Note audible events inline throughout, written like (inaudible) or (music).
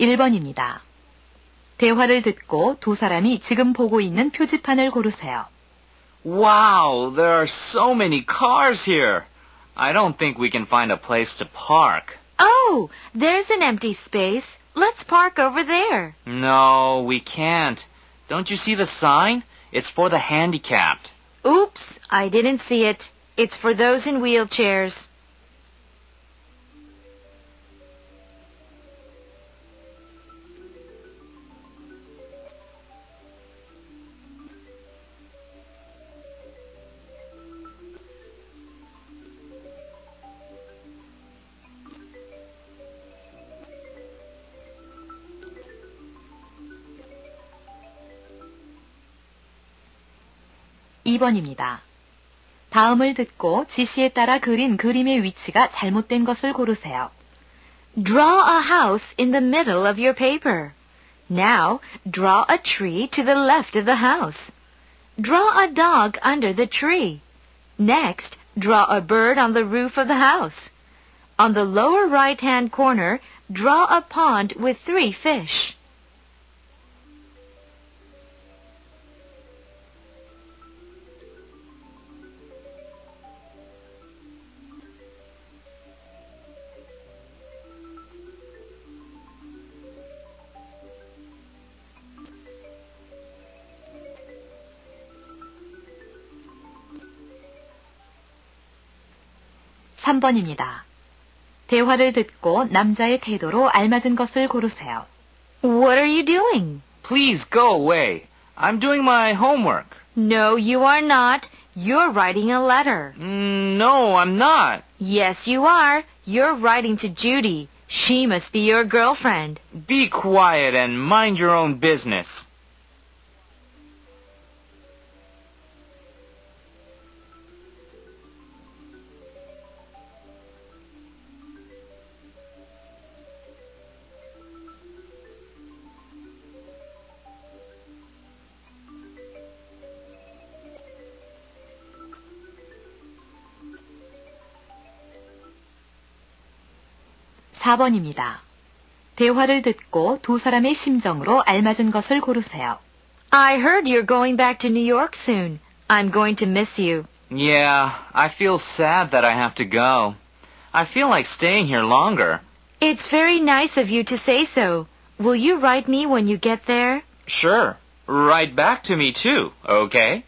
1번입니다. 대화를 듣고 두 사람이 지금 보고 있는 표지판을 고르세요. Wow, there are so many cars here. I don't think we can find a place to park. Oh, there's an empty space. Let's park over there. No, we can't. Don't you see the sign? It's for the handicapped. Oops, I didn't see it. It's for those in wheelchairs. 이 번입니다 다음을 듣고 지시에 따라 그린 그림의 위치가 잘못된 것을 고르세요. Draw a house in the middle of your paper. Now, draw a tree to the left of the house. Draw a dog under the tree. Next, draw a bird on the roof of the house. On the lower right-hand corner, draw a pond with three fish. 3번입니다. 대화를 듣고 남자의 태도로 알맞은 것을 고르세요. What are you doing? Please go away. I'm doing my homework. No, you are not. You're writing a letter. Mm, no, I'm not. Yes, you are. You're writing to Judy. She must be your girlfriend. Be quiet and mind your own business. 사 번입니다 대화를 듣고 두 사람의 심정으로 알맞은 것을 고르세요. I heard you're going back to New York soon. I'm going to miss you. Yeah, I feel sad that I have to go. I feel like staying here longer. It's very nice of you to say so. Will you write me when you get there? Sure. Write back to me too, okay?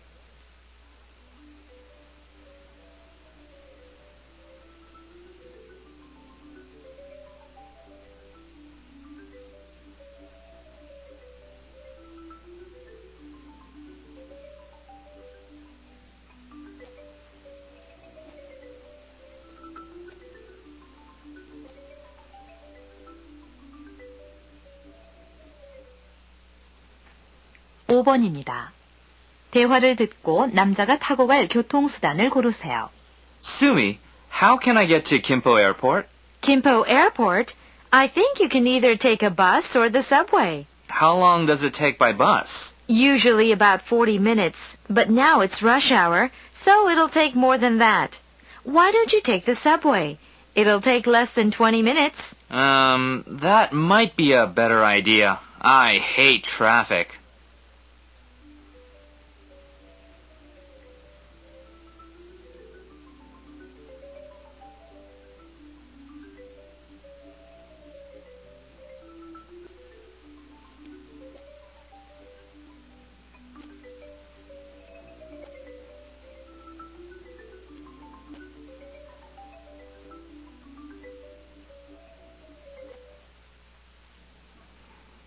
오 번입니다 대화를 듣고 남자가 타고 갈 교통수단을 고르세요. Sumi, how can I get to Kimpo Airport? Kimpo Airport? I think you can either take a bus or the subway. How long does it take by bus? Usually about 40 minutes, but now it's rush hour, so it'll take more than that. Why don't you take the subway? It'll take less than 20 minutes. Um, that might be a better idea. I hate traffic.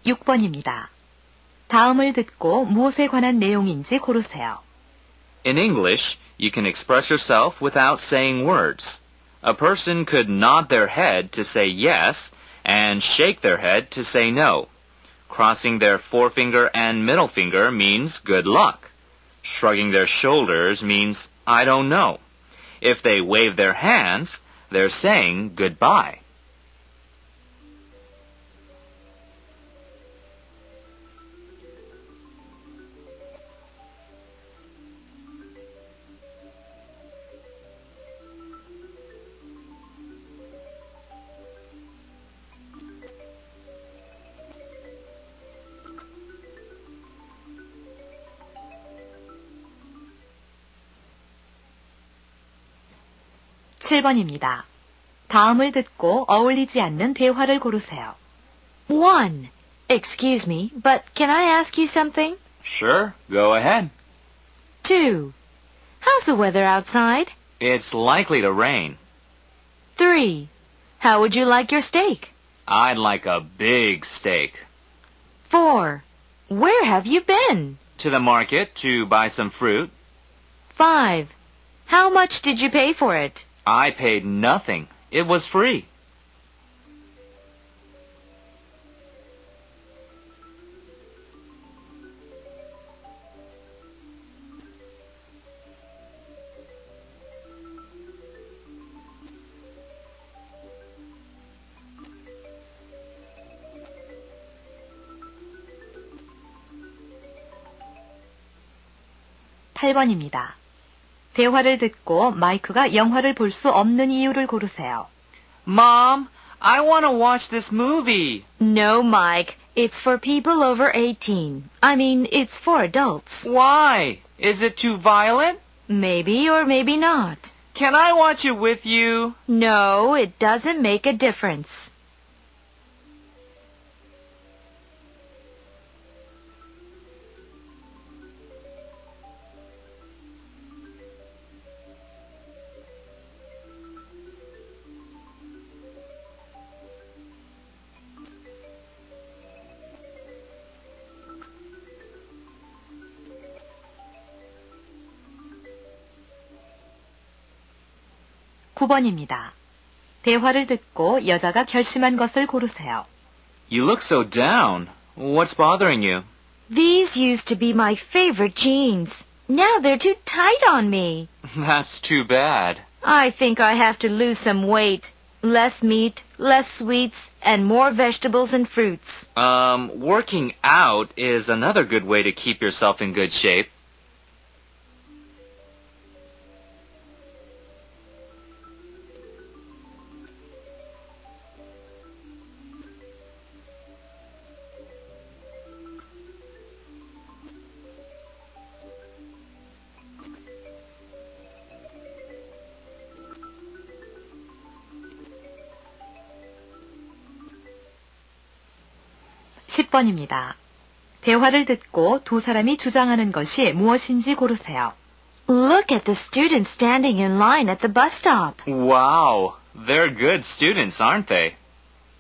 육 번입니다 다음을 듣고 무엇에 관한 내용인지 고르세요. In English, you can express yourself without saying words. A person could nod their head to say yes and shake their head to say no. Crossing their forefinger and middle finger means good luck. Shrugging their shoulders means I don't know. If they wave their hands, they're saying goodbye. 7번입니다. 다음을 듣고 어울리지 않는 대화를 고르세요. 1. Excuse me, but can I ask you something? Sure, go ahead. 2. How's the weather outside? It's likely to rain. 3. How would you like your steak? I'd like a big steak. 4. Where have you been? To the market to buy some fruit. 5. How much did you pay for it? I paid nothing. It was free. 팔번입니다 대화를 듣고 마이크가 영화를 볼 수 없는 이유를 고르세요. Mom, I want to watch this movie. No, Mike. It's for people over 18. I mean, it's for adults. Why? Is it too violent? Maybe or maybe not. Can I watch it with you? No, it doesn't make a difference. 구번입니다 대화를 듣고 여자가 결심한 것을 고르세요. You look so down. What's bothering you? These used to be my favorite jeans. Now they're too tight on me. (laughs) That's too bad. I think I have to lose some weight. Less meat, less sweets, and more vegetables and fruits. Um, working out is another good way to keep yourself in good shape. 십 번입니다 대화를 듣고 두 사람이 주장하는 것이 무엇인지 고르세요. Look at the students standing in line at the bus stop. Wow, they're good students, aren't they?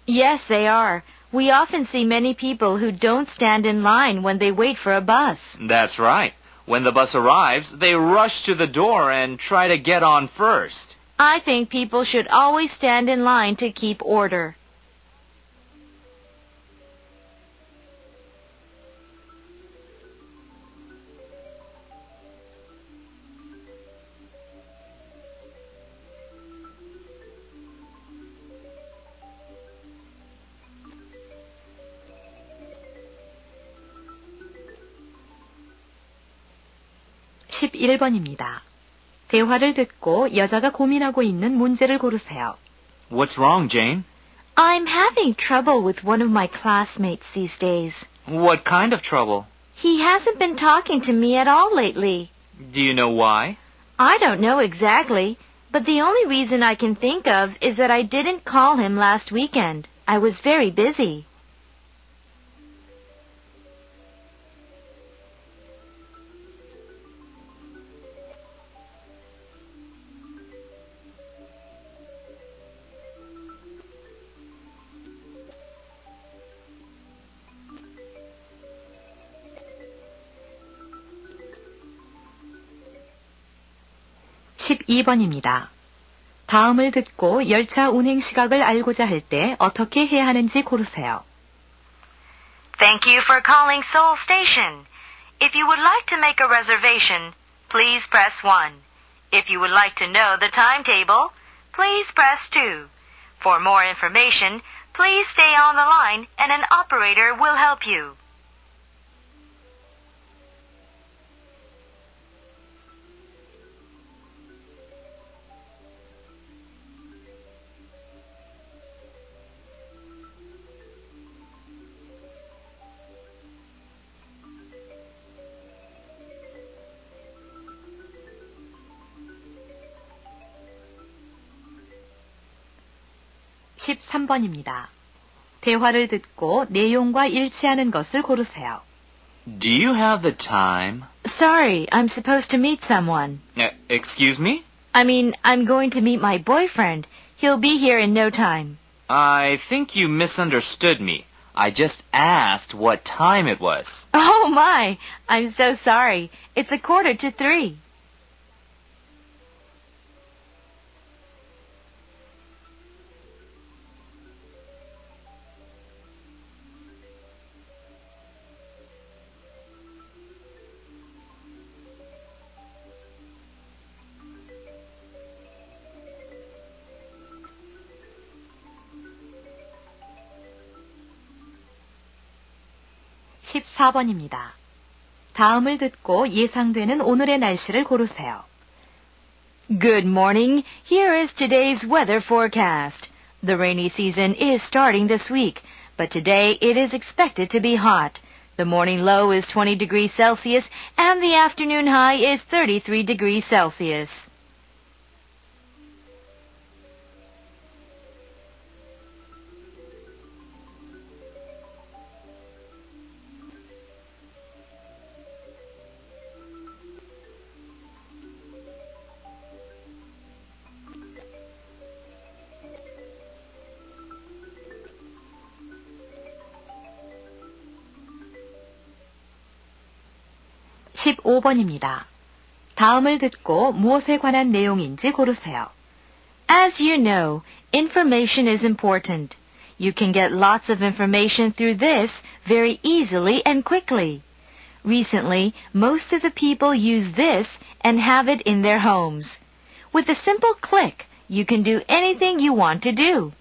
Yes, they are. We often see many people who don't stand in line when they wait for a bus. That's right. When the bus arrives, they rush to the door and try to get on first. I think people should always stand in line to keep order. 십일 번입니다 대화를 듣고 여자가 고민하고 있는 문제를 고르세요. What's wrong, Jane? I'm having trouble with one of my classmates these days. What kind of trouble? He hasn't been talking to me at all lately. Do you know why? I don't know exactly, but the only reason I can think of is that I didn't call him last weekend. I was very busy. 십이 번입니다 다음을 듣고 열차 운행 시각을 알고자 할 때 어떻게 해야 하는지 고르세요. Thank you for calling Seoul Station. If you would like to make a reservation, please press 1. If you would like to know the timetable, please press 2. For more information, please stay on the line and an operator will help you. 13번입니다. 대화를 듣고 내용과 일치하는 것을 고르세요. Do you have the time? Sorry, I'm supposed to meet someone. Uh, excuse me? I mean, I'm going to meet my boyfriend. He'll be here in no time. I think you misunderstood me. I just asked what time it was. Oh my! I'm so sorry. It's a quarter to three. (14번입니다) 다음을 듣고 예상되는 오늘의 날씨를 고르세요. Good morning. Here is today's weather forecast. The rainy season is starting this week, but today it is expected to be hot. The morning low is 20 degrees Celsius and the afternoon high is 33 degrees Celsius. (15번입니다) 다음을 듣고 무엇에 관한 내용인지 고르세요. As you know, information is important. You can get lots of information through this very easily and quickly. Recently, most of the people use this and have it in their homes. With a simple click, you can do anything you want to do.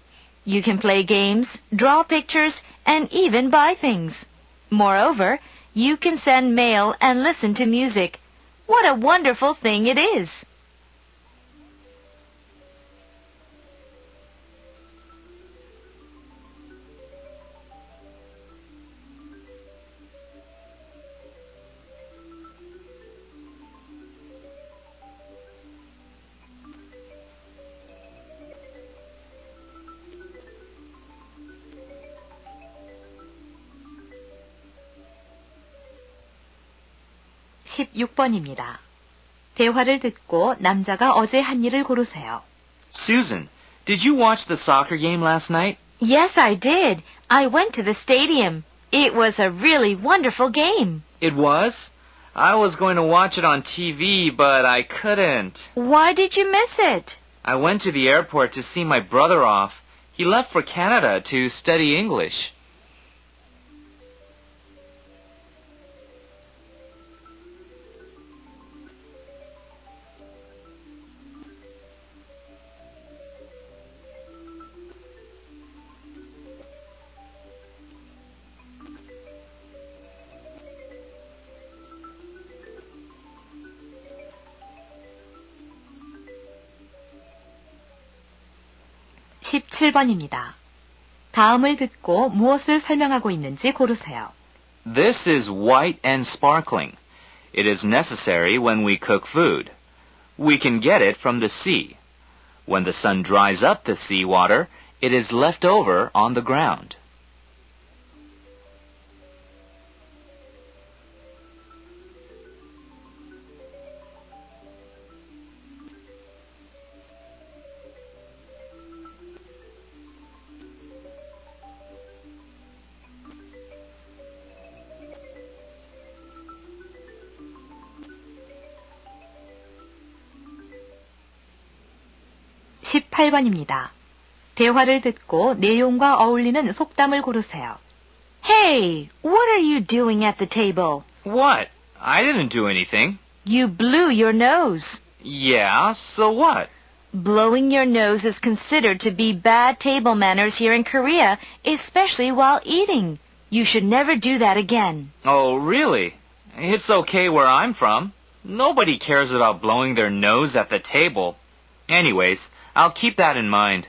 You can play games, draw pictures, and even buy things. Moreover, you can send mail and listen to music. What a wonderful thing it is! (16번입니다) 대화를 듣고 남자가 어제 한 일을 고르세요. Susan, did you watch the soccer game last night? Yes, I did. I went to the stadium. It was a really wonderful game. It was? I was going to watch it on TV, but I couldn't. Why did you miss it? I went to the airport to see my brother off. He left for Canada to study English. (17번입니다) 다음을 듣고 무엇을 설명하고 있는지 고르세요. This is white and sparkling. It is necessary when we cook food. We can get it from the sea. When the sun dries up the sea water, it is left over on the ground. (18번입니다) 대화를 듣고 내용과 어울리는 속담을 고르세요. Hey, what are you doing at the table? What? I didn't do anything. You blew your nose. Yeah, so what? Blowing your nose is considered to be bad table manners here in Korea, especially while eating. You should never do that again. Oh, really? It's okay where I'm from. Nobody cares about blowing their nose at the table. Anyways, I'll keep that in mind.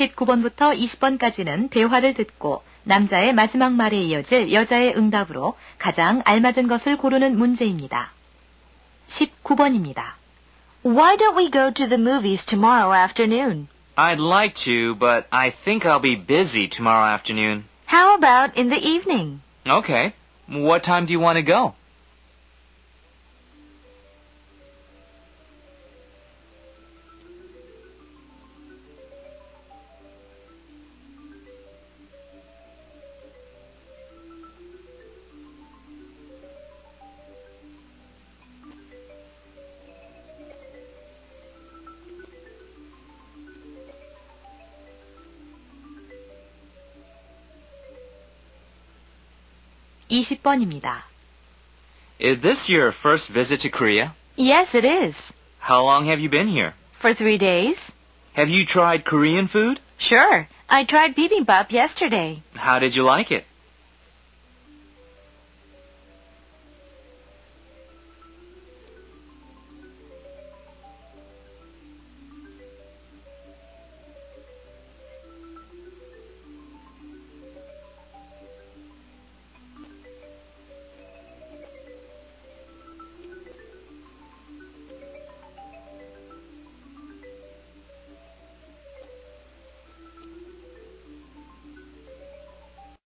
19번부터 20번까지는 대화를 듣고 남자의 마지막 말에 이어질 여자의 응답으로 가장 알맞은 것을 고르는 문제입니다. 19번입니다. Why don't we go to the movies tomorrow afternoon? I'd like to, but I think I'll be busy tomorrow afternoon. How about in the evening? Okay. What time do you want to go? 이십 번입니다. Is this your first visit to Korea? Yes, it is. How long have you been here? For three days? Have you tried Korean food? Sure. I tried bibimbap yesterday. How did you like it?